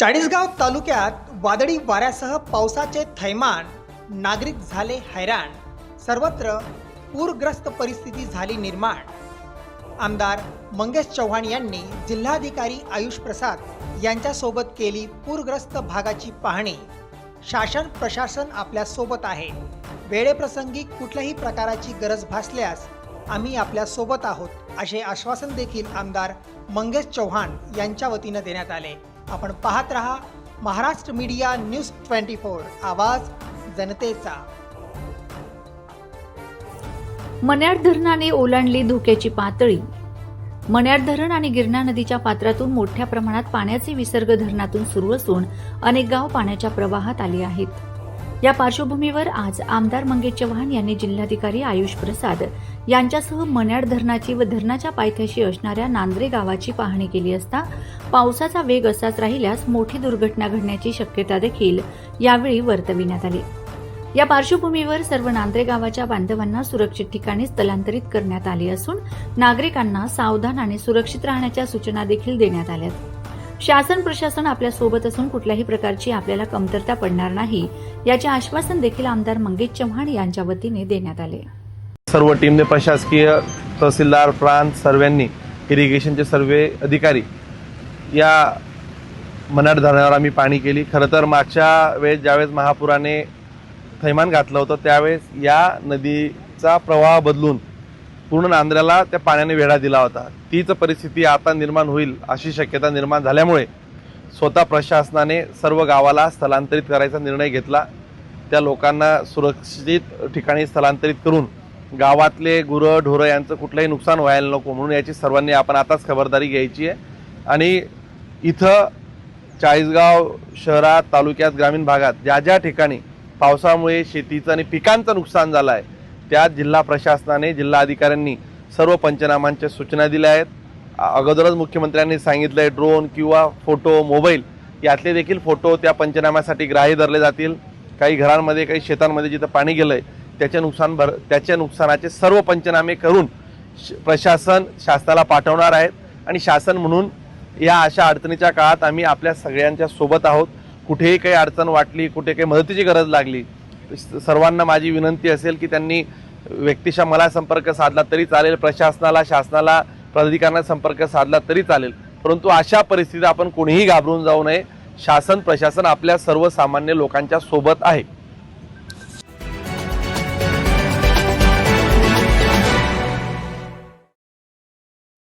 चाळीसगाव तालुक्यात वादळी वाऱ्यासह पावसाचे थैमान नागरिक झाले हैराण. सर्वत्र पूरग्रस्त परिस्थिती झाली निर्माण. आमदार मंगेश चव्हाण यांनी जिल्हाधिकारी आयुष प्रसाद यांच्यासोबत केली पूरग्रस्त भागाची पाहणी. शासन प्रशासन आपल्यासोबत आहे. वेळेप्रसंगी कुठल्याही प्रकाराची गरज भासल्यास आम्ही आपल्यासोबत आहोत असे आश्वासन देखील आमदार मंगेश चव्हाण यांच्या वतीनं देण्यात आले. आपण पाहत रहा Maharashtra media news twenty four आवाज जनतेचा. मन्याड धरणाने ओलांडली धोक्याची पातळी. मन्याड धरण आणि गिरणा नदीच्या पात्रातून मोठ्या प्रमाणात पाण्याचे विसर्ग धरणातून सुरू असून अनेक गाव पाण्याच्या प्रवाहात आली आहेत. या पार्श्वभूमीवर आज आमदार मंगेश चव्हाण यांनी जिल्हाधिकारी आयुष प्रसाद यांच्यासह मन्याड धरणाची व धरणाच्या पायथ्याशी असणाऱ्या नांद्रे गावाची पाहणी केली असता पावसाचा वेग असाच राहिल्यास मोठी दुर्घटना घडण्याची शक्यता देखील यावेळी वर्तविण्यात आली. या पार्श्वभूमीवर सर्व नांद्रे गावाच्या बांधवांना सुरक्षित ठिकाणी स्थलांतरित करण्यात आले असून नागरिकांना सावधान आणि सुरक्षित राहण्याच्या सूचना देखील देण्यात आल्यात. शासन प्रशासन आपल्यासोबत असून कुठल्याही प्रकारची आपल्याला कमतरता पडणार नाही. याचे आश्वासन देखील आमदार मंगेश चव्हाण यांच्या वतीने देण्यात आले. सर्व टीमने प्रशासकीय तहसीलदार प्रांत सर्वांनी इरिगेशनचे सर्व अधिकारी या मनाड धरणावर आम्ही पाणी केली. खरं तर मागच्या वेळेस ज्यावेळेस महापुराने थैमान घातलं होतं त्यावेळेस या नदीचा प्रवाह बदलून पूर्ण नांद्र्याला त्या पाण्याने वेढा दिला होता. तीच परिस्थिती आता निर्माण होईल अशी शक्यता निर्माण झाल्यामुळे स्वतः प्रशासनाने सर्व गावाला स्थलांतरित करायचा निर्णय घेतला. त्या लोकांना सुरक्षित ठिकाणी स्थलांतरित करून गावातले गुरं ढोरं यांचं कुठलंही नुकसान व्हायला नको म्हणून याची सर्वांनी आपण आताच खबरदारी घ्यायची आहे. आणि इथं चाळीसगाव शहरात तालुक्यात ग्रामीण भागात ज्या ज्या ठिकाणी पावसामुळे शेतीचं आणि पिकांचं नुकसान झालं आहे त्या जिल्हा प्रशासनाने जिल्हा अधिकाऱ्यांनी सर्व पंचनामांच्या सूचना दिल्या आहेत. अगोदरच मुख्यमंत्र्यांनी सांगितलंय ड्रोन किंवा फोटो मोबाईल यातले देखील फोटो त्या पंचनाम्यासाठी ग्राह्य धरले जातील. काही घरांमध्ये काही शेतांमध्ये जिथं पाणी गेलंय त्याचे नुकसान भर त्याच्या नुकसानाचे सर्व पंचनामे करून श- प्रशासन शासनाला पाठवणार आहेत. आणि शासन म्हणून या अशा अडचणीच्या काळात आम्ही आपल्या सगळ्यांच्या सोबत आहोत. कुठेही काही अडचण वाटली कुठे काही मदतीची गरज लागली सर्वांना माझी विनंती असेल की त्यांनी व्यक्तिशः मला संपर्क साधला तरी चालेल प्रशासनाला शासनाला प्राधिकरणाला संपर्क साधला तरी चालेल. परंतु अशा परिस्थितीत आपण कोणीही घाबरून जाऊ नये. शासन प्रशासन आपल्या सर्वसामान्य लोकांच्या सोबत आहे.